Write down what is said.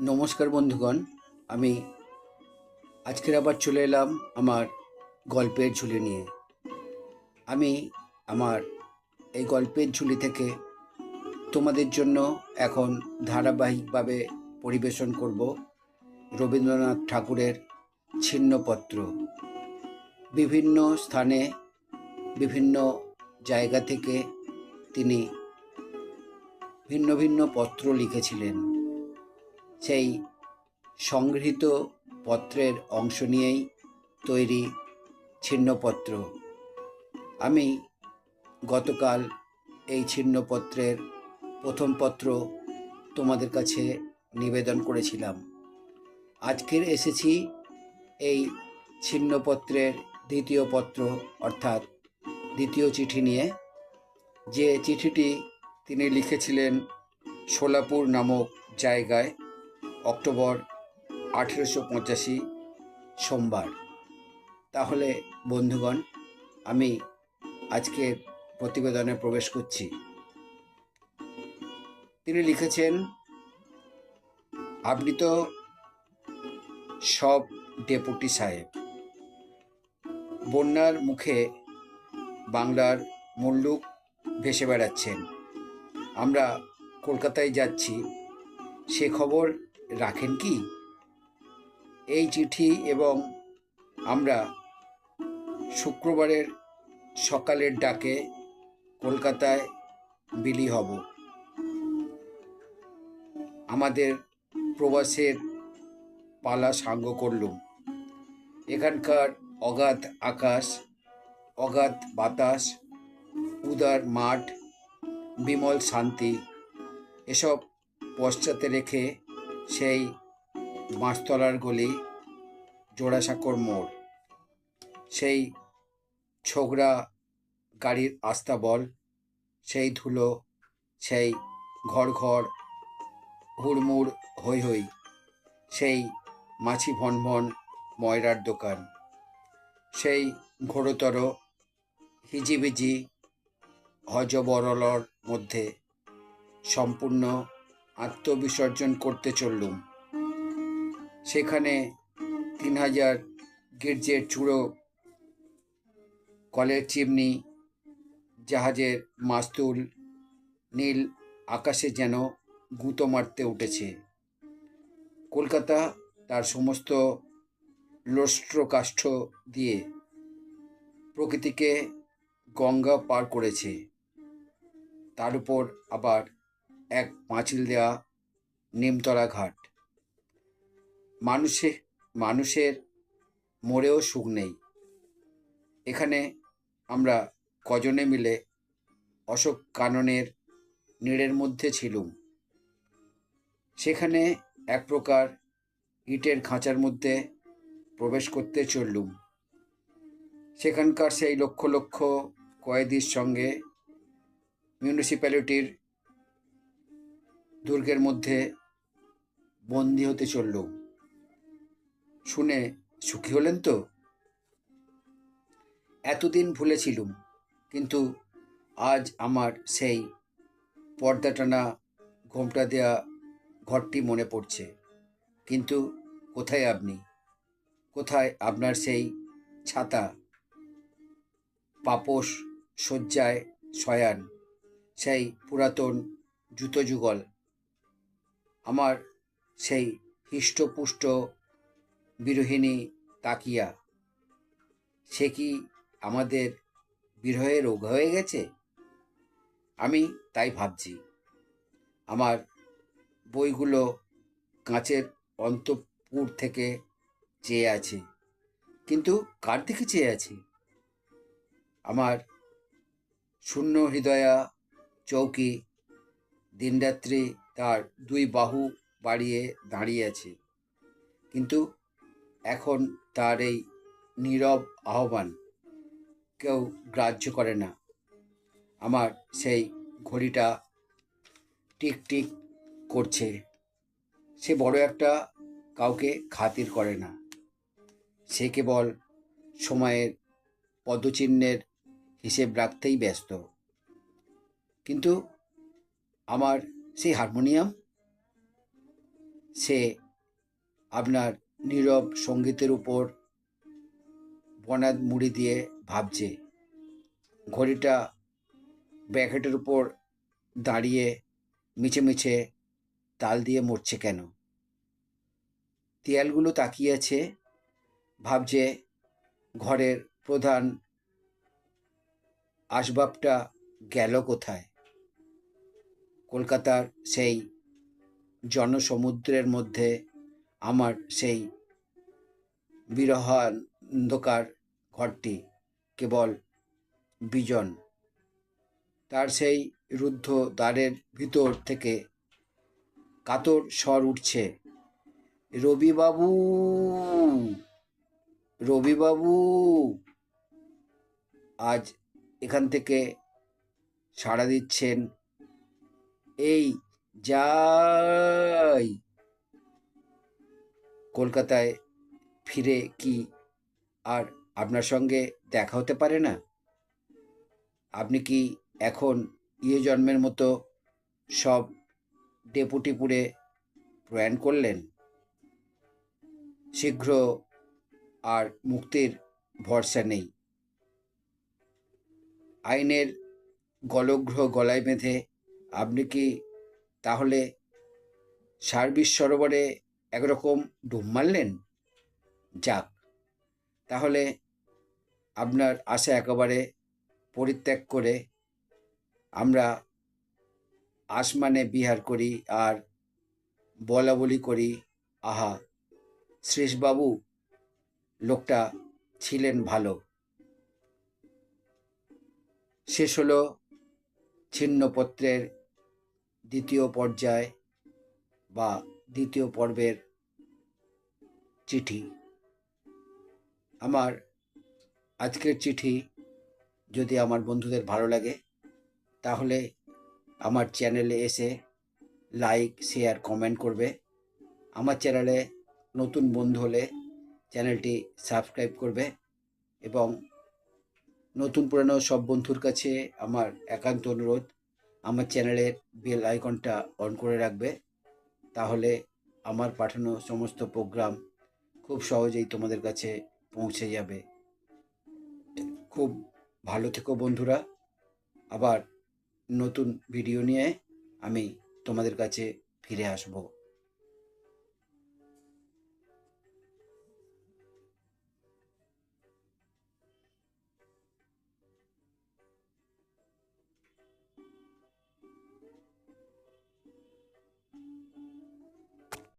নমস্কার বন্ধুগণ, আমি আজকের আবার চলে এলাম আমার গল্পের ঝুলি নিয়ে। আমি আমার এই গল্পের ঝুলি থেকে তোমাদের জন্য এখন ধারাবাহিকভাবে পরিবেশন করব রবীন্দ্রনাথ ঠাকুরের ছিন্নপত্র। বিভিন্ন স্থানে, বিভিন্ন জায়গা থেকে তিনি ভিন্ন ভিন্ন পত্র লিখেছিলেন। সেই সংগৃহীত পত্রের অংশ নিয়েই তৈরি ছিন্নপত্র। আমি গতকাল এই ছিন্নপত্রের প্রথম পত্র তোমাদের কাছে নিবেদন করেছিলাম। আজকের এসেছি এই ছিন্নপত্রের দ্বিতীয় পত্র, অর্থাৎ দ্বিতীয় চিঠি নিয়ে। যে চিঠিটি তিনি লিখেছিলেন সোলাপুর নামক জায়গায় অক্টোবর আঠেরোশো পঁচাশি সোমবার। তাহলে বন্ধুগণ, আমি আজকে প্রতিবেদনে প্রবেশ করছি। তিনি লিখেছেন আপনি তো সব ডেপুটি সাহেব, বন্যার মুখে বাংলার মুল্লুক ভেসে বেড়াচ্ছেন। আমরা কলকাতায় যাচ্ছি, সে খবর রাখেন কি? এই চিঠি এবং আমরা শুক্রবারের সকালের ডাকে কলকাতায় বিলি হব। আমাদের প্রবাসের পালা সাঙ্গ করলুম। এখানকার অগাধ আকাশ, অগাধ বাতাস, উদার মাঠ, বিমল শান্তি, এসব পশ্চাতে রেখে সেই বাঁশতলার গলি, জোড়াসাঁকর মোড়। সেই ছোকরা গাড়ির আস্তাবল সেই ধুলো, সেই ঘর ঘর হুড়মুড় হই হই সেই মাছি ভনভন ময়রার দোকান। সেই ঘোরতর হিজিবিজি হজবরলর মধ্যে সম্পূর্ণ আত্মবিসর্জন করতে চললুম। সেখানে তিন হাজার গির্জের চূড়ো, কলের চিমনি, জাহাজের মাস্তুল, নীল আকাশে যেন গুঁতো মারতে উঠেছে। কলকাতা তার সমস্ত লোষ্ট্রকাষ্ঠ দিয়ে প্রকৃতিকে গঙ্গা পার করেছে। তার উপর আবার এক পাঁচিল দেওয়া নিমতলা ঘাট। মানুষে মানুষের মোড়েও সুখ নেই। এখানে আমরা কজনে মিলে অশোক কাননের নীড়ের মধ্যে ছিলুম। সেখানে এক প্রকার ইটের খাঁচার মধ্যে প্রবেশ করতে চললুম। সেখানকার সেই লক্ষ লক্ষ কয়েদির সঙ্গে মিউনিসিপ্যালিটির দুর্গের মধ্যে বন্দি হতে চলল। শুনে সুখী হলেন তো? এতদিন ভুলেছিলুম, কিন্তু আজ আমার সেই পর্দা টানা ঘোমটা দেয়া ঘরটি মনে পড়ছে। কিন্তু কোথায় আপনি? কোথায় আপনার সেই ছাতা? পাপোশ শয্যায় শয়ান, সেই পুরাতন জুতো যুগল আমার সেই হৃষ্টপুষ্ট বিরোহিণী তাকিয়া, সে কি আমাদের বিরহে রোগ হয়ে গেছে? আমি তাই ভাবছি। আমার বইগুলো কাঁচের অন্তপুর থেকে চেয়ে আছে। কিন্তু কার দিকে চেয়ে আছি? আমার শূন্য হৃদয়া চৌকি দিনরাত্রি তার দুই বাহু বাড়িয়ে দাঁড়িয়ে আছে। কিন্তু এখন তার এই নীরব আহ্বান কেউ গ্রাহ্য করে না। আমার সেই ঘড়িটা টিক টিক করছে। সে বড় একটা কাউকে খাতির করে না। সে কেবল সময়ের পদচিহ্নের হিসেব রাখতেই ব্যস্ত। কিন্তু আমার সেই হারমোনিয়াম, সে আপনার নীরব সঙ্গীতের উপর বনাদ মুড়ি দিয়ে ভাবছে। ঘড়িটা ব্র্যাকেটের উপর দাঁড়িয়ে মিছে মিছে তাল দিয়ে মরছে কেন? দেয়ালগুলো তাকিয়ে আছে, ভাবছে ঘরের প্রধান আসবাবটা গেল কোথায়? কলকাতার সেই জনসমুদ্রের মধ্যে আমার সেই বিরহান্ধকার ঘরটি কেবল বিজন। তার সেই রুদ্ধ দ্বারের ভিতর থেকে কাতর স্বর উঠছে, রবিবাবু রবিবাবু, আজ এখান থেকে সাড়া দিচ্ছেন এই, যাই। কলকাতায় ফিরে কি আর আপনার সঙ্গে দেখা হতে পারে না? আপনি কি এখন ইয়ে জন্মের মতো সব ডেপুটিপুরে প্রয়াণ করলেন? শীঘ্র আর মুক্তির ভরসা নেই। আইনের গলগ্রহ গলায় বেঁধে আপনি কি তাহলে সার্বিস সরোবরে একরকম ডুব মারলেন? যাক, তাহলে আপনার আশা একেবারে পরিত্যাগ করে আমরা আসমানে বিহার করি আর বলা বলি করি। আহা শ্রেষবাবু লোকটা ছিলেন ভালো। শেষ হলো ছিন্নপত্রের দ্বিতীয় পর্যায় বা দ্বিতীয় পর্বের চিঠি। আমার আজকের চিঠি যদি আমার বন্ধুদের ভালো লাগে, তাহলে আমার চ্যানেলে এসে লাইক, শেয়ার, কমেন্ট করবে। আমার চ্যানেলে নতুন বন্ধু হলে চ্যানেলটি সাবস্ক্রাইব করবে এবং নতুন পুরানো সব বন্ধুর কাছে আমার একান্ত অনুরোধ। আমার চ্যানেলের বেল আইকনটা অন করে রাখবে। তাহলে আমার পাঠানো সমস্ত প্রোগ্রাম খুব সহজেই তোমাদের কাছে পৌঁছে যাবে। খুব ভালো থেকো বন্ধুরা। আবার নতুন ভিডিও নিয়ে আমি তোমাদের কাছে ফিরে আসব।